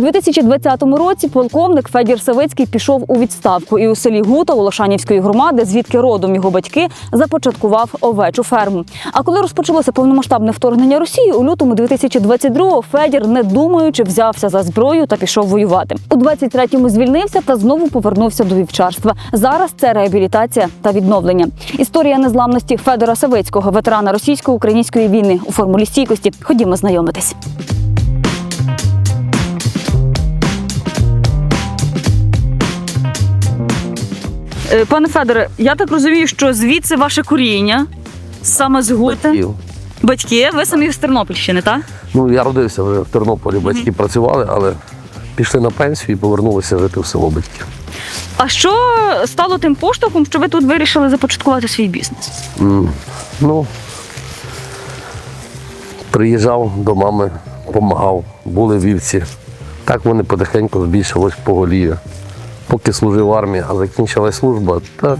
2020 році полковник Федір Савицький пішов у відставку і у селі Гута Волошанівської громади, звідки родом його батьки, започаткував овечу ферму. А коли розпочалося повномасштабне вторгнення Росії, у лютому 2022-го Федір, не думаючи, взявся за зброю та пішов воювати. У 23-му звільнився та знову повернувся до вівчарства. Зараз це реабілітація та відновлення. Історія незламності Федора Савицького, ветерана російсько-української війни у формулі стійкості. Ходімо знайомитись. Пане Федоре, я так розумію, що звідси ваше коріння, саме з Гути. Батьків. Батьки, ви самі з Тернопільщини, так? Ну, я родився вже в Тернополі, батьки працювали, але пішли на пенсію і повернулися жити в село батьків. А що стало тим поштовхом, що ви тут вирішили започаткувати свій бізнес? М, Ну, приїжджав до мами, допомагав, були вівці. Так вони потихеньку збільшилось поголів'я. Поки служив в армії, а закінчилась служба, так.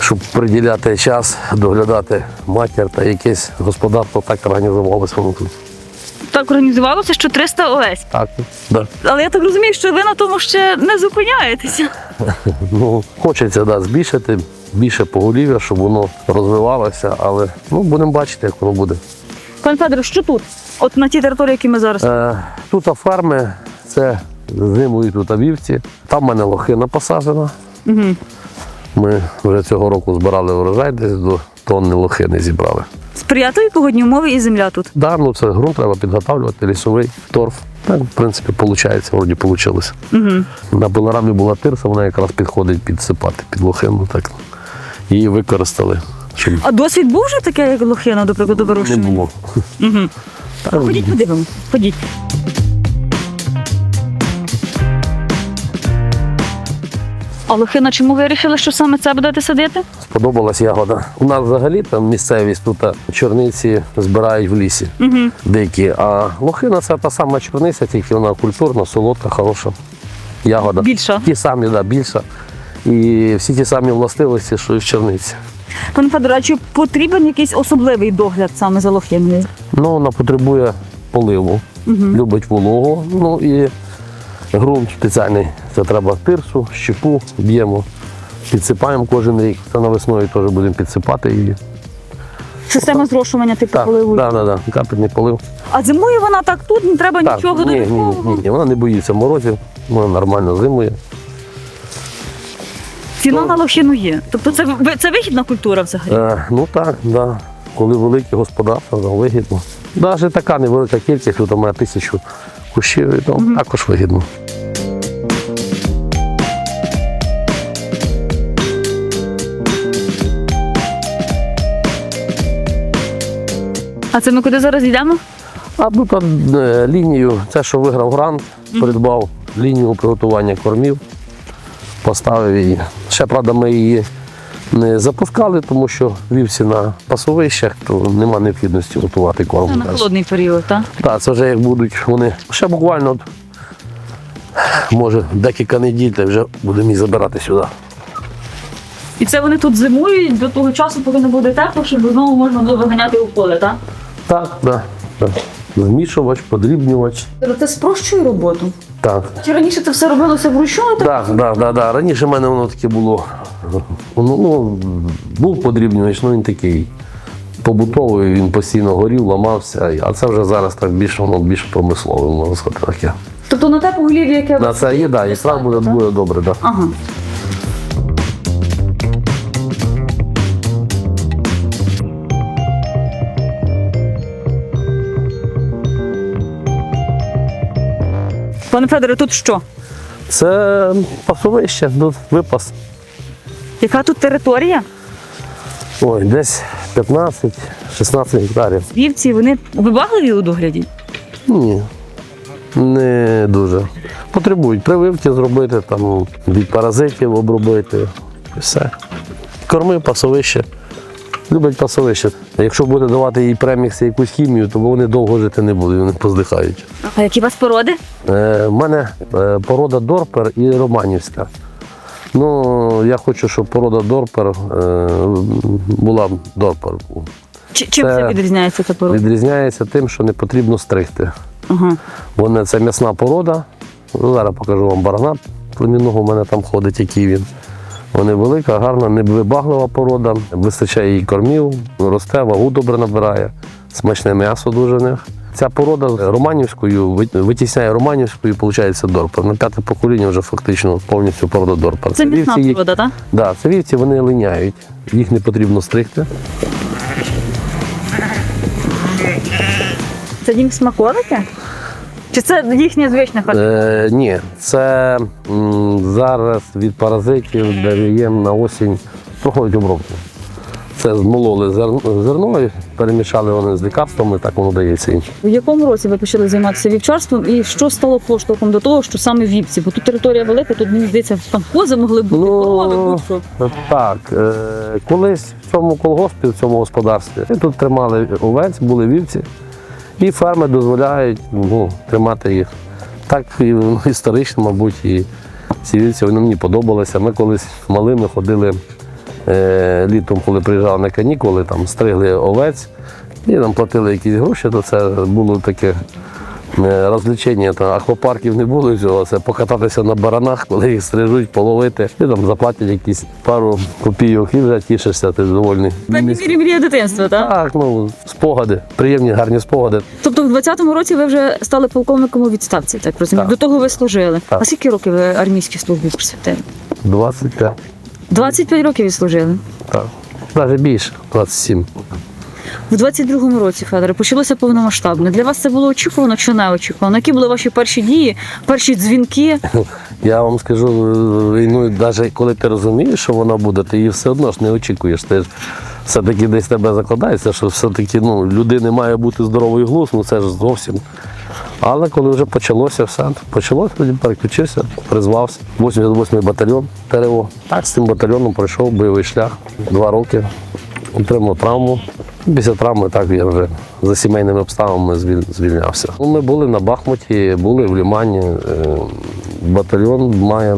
Щоб приділяти час, доглядати матір та якесь господарство, так організувалося воно тут. Так організувалося, що 300 овець. Так, да. Але я так розумію, що ви на тому ще не зупиняєтеся. Ну, хочеться да, збільшити більше поголів'я, щоб воно розвивалося, але ну, будемо бачити, як воно буде. Пане Федоре, що тут? От на тій території, які ми зараз. Е, тут ферми, це зимують тут вівці. Там в мене лохина посаджена. Угу. Ми вже цього року збирали урожай, десь до тонни лохини зібрали. Сприятливі погодні умови і земля тут. Да, ну це ґрунт треба підготовлювати, лісовий, торф. Так, в принципі, виходить, вроді вийшло. Угу. На пилорамі була тирса, вона якраз підходить підсипати під лохину. Так. Її використали, щоб А досвід був вже таке, як лохина, до прикладу, не було. Угу. Так, Ходіть, подивимо. Ходіть. А лохина, чому ви вирішили, що саме це будете садити? Сподобалась ягода. У нас взагалі там місцевість тут чорниці збирають в лісі Угу. дикі. А лохина це та сама чорниця, тільки вона культурна, солодка, хороша ягода. Більша. Ті самі, да, більша. І всі ті самі властивості, що і в чорниці. Пане Федоре, а чи потрібен якийсь особливий догляд саме за лохиною? Ну, вона потребує поливу, любить вологу. Ну і ґрунт спеціальний. Це треба тирсу, щепу, б'ємо, підсипаємо кожен рік. Це на весною теж будемо підсипати її. Система зрошування типу Так, поливу. да, да, да, капельний полив. А зимою вона так тут, не треба Так, нічого ні, ні, додаткового. ні, ні, вона не боїться морозів, вона нормально зимує. Ціна на лохину є. Тобто це, ви- це вигідна культура взагалі. Е, ну так, да. коли велике господарство, то вигідно. Навіть така невелика кількість, тут у мене тисячу кущів, і то також вигідно. Це ми куди зараз йдемо? А тут е, лінію, це, що виграв грант, придбав лінію приготування кормів, поставив її. Ще, правда, ми її не запускали, тому що вівці на пасовищах, то нема необхідності готувати корм. На холодний період, так? Так, це вже як будуть вони. Ще буквально, от, може, декілька неділь, та вже будемо їх забирати сюди. І це вони тут зимують до того часу, поки не буде тепло, щоб знову можна було виганяти у поле, так? Так, так. так. Змішувач, подрібнювач. Це спрощує роботу. Так. Чи раніше це все робилося вручну? Так, так, так, так. Раніше в мене воно таке було. Ну, ну, був подрібнювач, ну він такий побутовий, він постійно горів, ламався. А це вже зараз так більше воно більш промислове, можна сказати таке. Тобто на те поголів'я, яке На це є, так, якраз буде, буде добре, так. Ага. Пане Федоре, тут що? Це пасовище, тут випас. Яка тут територія? Ой, десь 15-16 гектарів. Вівці, вони вибагливі у догляді. Ні, не дуже. Потребують прививки зробити, там, від паразитів обробити. і Все. Корми, пасовище. Люблять пасовище. Якщо буде давати їй премікси якусь хімію, то вони довго жити не будуть, вони поздихають. А які у вас породи? Е, У мене е, порода Дорпер і Романівська. Ну, я хочу, щоб порода Дорпер е, була Дорпер. Чи- Чим Це відрізняється ця порода? Відрізняється тим, що не потрібно стригти. Ага. Вони це м'ясна порода. Ну, Зараз покажу вам барана племінного, у мене там ходить, який він. Вони велика, гарна, невибаглива порода, вистачає їй кормів, росте, вагу добре набирає, смачне м'ясо дуже в них. Ця порода романівською вит- витісняє романівською, виходить дорпер. На п'яте покоління вже фактично повністю порода дорпер. Це міцна порода, так? Да, це вівці вони линяють, їх не потрібно стригти. Це їм смаколики? Чи це звичне харчування? Е, ні, це м, зараз від паразитів даємо на осінь проходить обробку. Це змололи зерно, зерно і перемішали вони з лікарствами, так воно дається їм. В якому році ви почали займатися вівчарством і що стало поштовхом до того, що саме вівці? Бо тут територія велика, тут мені здається, там кози могли бути, корови, будь-що. так, е, колись в цьому колгоспі, в цьому господарстві, тут тримали овець, були вівці, і ферми дозволяють ну, тримати їх. Так і історично, мабуть, і ці вівці вони мені подобалися. Ми колись малими ходили е, літом, коли приїжджали на канікули, там стригли овець і нам платили якісь гроші, то це було таке. Е, Розвлечення там аквапарків не було цього, це покататися на баранах, коли їх стрижуть, половити, і там заплатять якісь пару копійок і вже тішишся, ти довольний. Мірі мрія дитинства, так? Так, ну спогади, приємні, гарні спогади. Тобто в 20-му році ви вже стали полковником у відставці, так розумію? Так. До того ви служили. Так. А скільки років ви армійській службі присвятили? 25. 25 років відслужили. Так. Навіть більше, 27. В 22-му році, Федоре, почалося повномасштабне. Для вас це було очікувано чи не очікувано? Які були ваші перші дії, перші дзвінки? Я вам скажу, війну, навіть коли ти розумієш, що вона буде, ти її все одно ж не очікуєш. Ти ж все-таки десь тебе закладається, що все-таки ну, людини має бути здоровий глузд, ну це ж зовсім. Але коли вже почалося все, почалося, тоді переключився, призвався. 88-й батальйон ТРО. Так, з цим батальйоном пройшов бойовий шлях два роки, отримав травму. Після травми так я вже за сімейними обставинами звільнявся. Ну, Ми були на Бахмуті, були в Лімані. Е, Батальйон має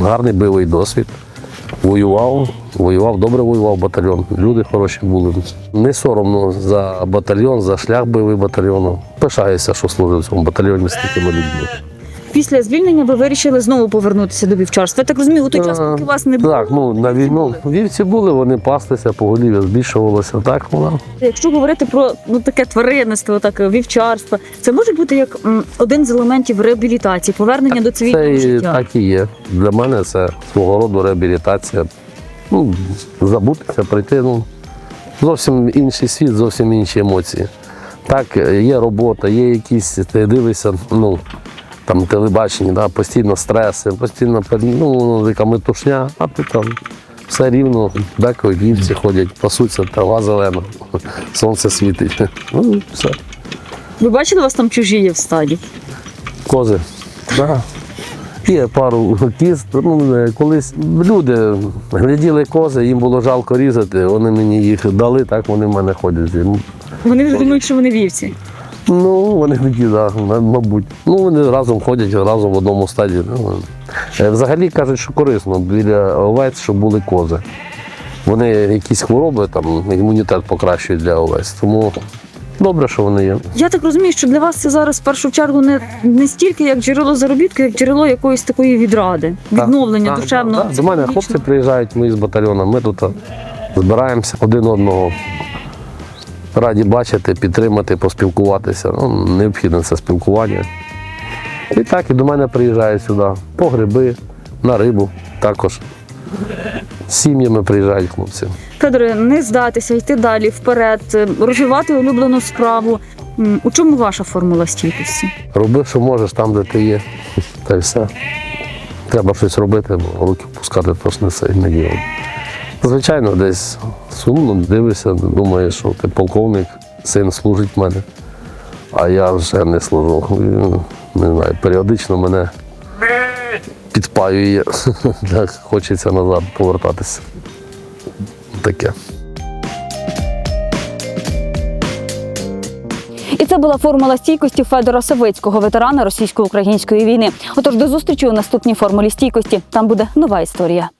гарний бойовий досвід. Воював, воював, добре воював батальйон. Люди хороші були. Не соромно за батальйон, за шлях бойовий батальйону. Пишаюся, що служив в цьому батальйоні з такими людьми. Після звільнення ви вирішили знову повернутися до вівчарства. Я так розумію, у той час, поки вас не було. Так, ну на війну вівці були, вони паслися, поголів'я збільшувалося. Так вона. Якщо говорити про ну таке тваринництво, так вівчарство, це може бути як м, один з елементів реабілітації, повернення до Це цивільного і життя. так і є. Для мене це свого роду реабілітація. Ну, забутися, прийти. Ну, зовсім інший світ, зовсім інші емоції. Так, є робота, є якісь, ти дивишся, ну, там телебачення, да, постійно стреси, постійно ну, така метушня, а ти там все рівно, деколи вівці ходять, пасуться, трава зелена, сонце світить. Ну, все. Ви бачили, у вас там чужі є в стаді? Кози. Да. Є пару кіз. Ну, колись люди гляділи кози, їм було жалко різати, вони мені їх дали, так вони в мене ходять. Ну, Вони думають, що вони вівці. Ну, вони такі, да, мабуть. Ну, вони разом ходять, разом в одному стаді. Ну, е, взагалі кажуть, що корисно біля овець, щоб були кози. Вони якісь хвороби, там, імунітет покращують для овець. Тому добре, що вони є. Я так розумію, що для вас це зараз в першу чергу не, не стільки як джерело заробітку, як джерело якоїсь такої відради, відновлення Так, душевного. так, так. До мене хлопці приїжджають, ми з батальйону, ми тут збираємося один одного. Раді бачити, підтримати, поспілкуватися. Ну, необхідне це спілкування. І так, і до мене приїжджають сюди по гриби, на рибу також. З сім'ями приїжджають хлопці. Федоре, не здатися, йти далі вперед, е, розвивати улюблену справу. У чому ваша формула стійкості? Роби, що можеш там, де ти є. Та й все. Треба щось робити, бо руки пускати то ж не це не діло. Звичайно, десь сумно дивишся, думаєш, що ти полковник, син служить в мене, а я вже не служу. Не знаю, періодично мене підпаює, так хочеться назад повертатися. Таке. І це була формула стійкості Федора Савицького, ветерана російсько-української війни. Отож, до зустрічі у наступній формулі стійкості. Там буде нова історія.